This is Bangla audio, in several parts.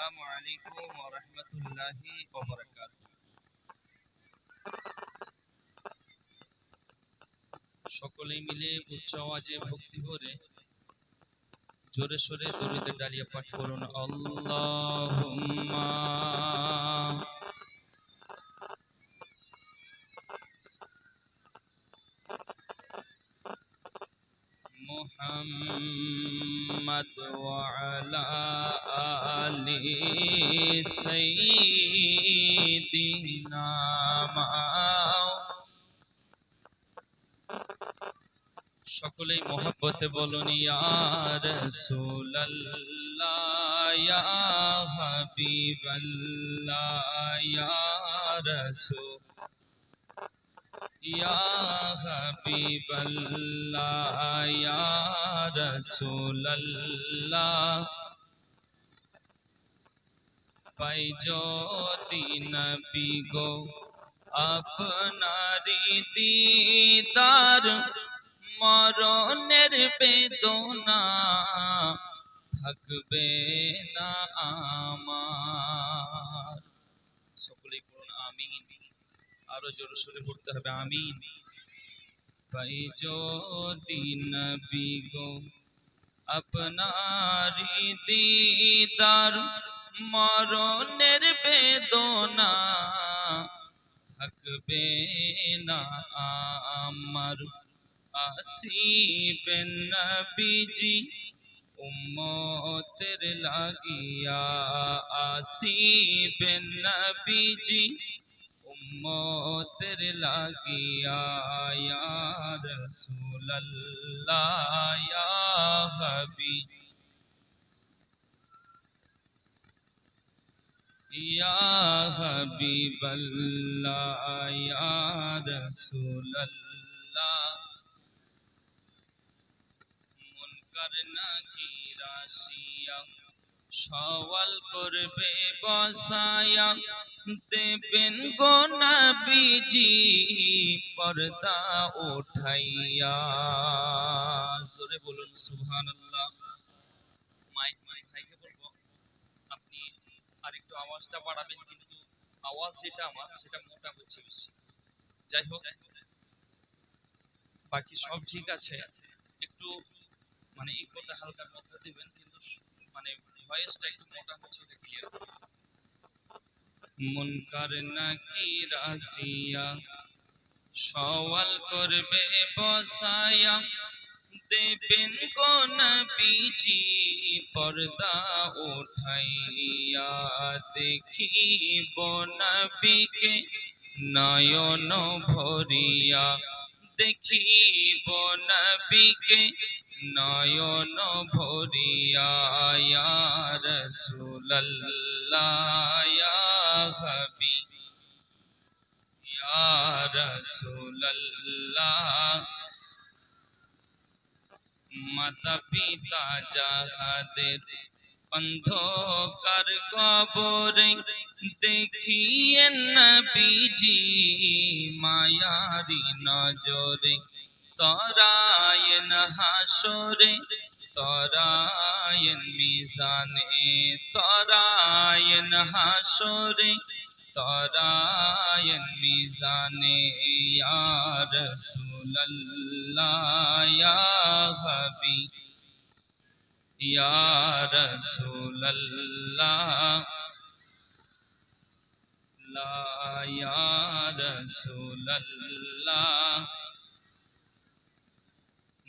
আসসালামু আলাইকুম ওয়া রাহমাতুল্লাহি ওয়া সকলে মিলে উচ্চ আওয়াজে ভক্তি ভরে জোরে সোরে দরুদের ডালিয়া পাঠ করুন। আল্লাহুম্মা محمد وعلى آل سيدنا সকলেই মহব্বতে বলুন ইয়া রাসূলুল্লাহ ইয়া হাবিবাল্লাহ ইয়া রাসূল ইয়া হাবিবাল্লাহ, ইয়া রাসূলুল্লাহ। পাই যদি নবী গো আপনারি দিদার মরণের বেদনা থাকবে না আমার। সকলেই পড়ুন আমিন। আরও জোর সোরে পড়তে হবে, আমিন। পাই আপনারি দিদার মরণের বেদনা থাকবে না আমার। আসিবেন নবীজি উম্মতের লাগিয়া আসিবেন নবীজি উম্মতের লাগিয়া ইয়া রাসূলুল্লাহ ইয়া হাবিব ইয়া হাবিবাল্লাহ ইয়া রাসূলুল্লাহ মুনকার নাকির আসিয়া সওয়াল করবে বসায়া দেবেন গো নবীজি, পর্দা উঠাইয়া। জোরে বলুন, সুবহানাল্লাহ। মাইক মাইক বলব, আপনি আরেকটু আওয়াজটা বাড়াবেন, কিন্তু আওয়াজ যেটা আমার, সেটা মোটা হচ্ছে বেশি। যাই হোক, বাকি সব ঠিক আছে। একটু মানে ইকোটা হালকা মধ্যে দিবেন, কিন্তু মানে ভয়েসটা একটু মোটা হচ্ছে, এটা ক্লিয়ার মুনকার নাকি আসিয়া সওয়াল করবে বসায়া, দেবেন গো নবীজি, পর্দা উঠাইয়া দেখিব নবীকে নয়ন ভরিয়া, দেখিব নবীকে নয়ন ভরিয়া ইয়া রাসূলুল্লাহ ইয়া হাবিব ইয়া রাসূলুল্লাহ মাতা পিতা যাহাদের অন্ধকার কবরে দেখিয়ে নবীজি মায়ারি নজরে তরায়ন হাসরে তরায়ন মিজানে তরায়ন হাসরে তরায়ন মিজানে, ইয়া রাসূলুল্লাহ, ইয়া হাবিব ইয়া রাসূলুল্লাহ, লা ইয়া রাসূলুল্লাহ।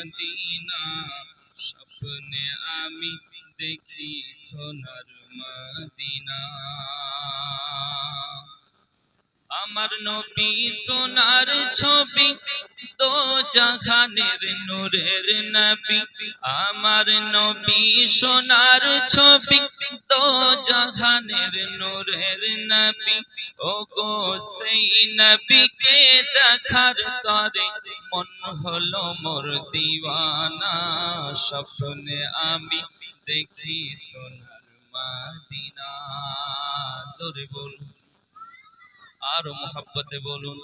মদিনা স্বপ্নে আমি দেখি সোনার মদিনা। আমার নবী সোনার ছবি দো জাহানের নূরের নবী, আমার নবী সোনার ছবি। দো জাহানের নূরের নবী ও গো সেই নবীকে দেখার তরে মন হলো মোর দিওয়ানা। স্বপ্নে আমি দেখি সোনার মাদিনা। জোরে বলুন, আরও মোহাব্বতে বলুন।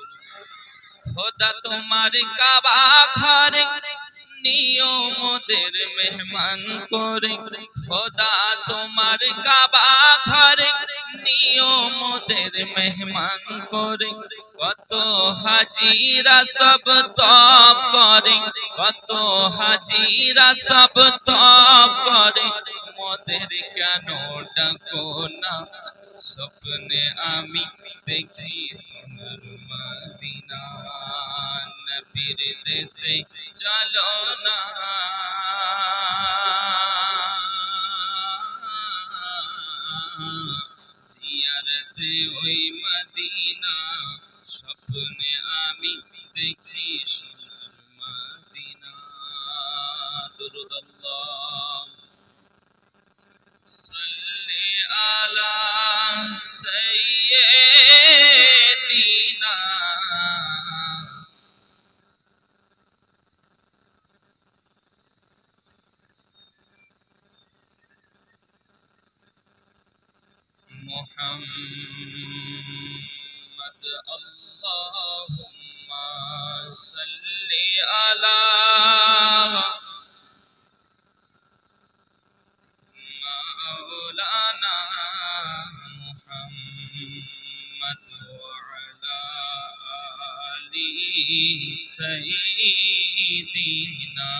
খোদা তোমার কাবা ঘরে, নিয়মদের মেহমান করে। খোদা তোমার কাবা ঘরে, নিয়মদের মেহমান করে। কত হাজিরা সব তপ করে, কত হাজিরা সব তপ করে। মোদের কেন ডাকো না? স্বপ্নে আমি দেখি সোনার মদিনা, নবীর দেশে চলো না জিয়ারতে ওই মদিনা, স্বপ্নে আমি দেখি সোনার মদিনা। দুরুদ আল্লাহ। سيدنا محمد سيدنا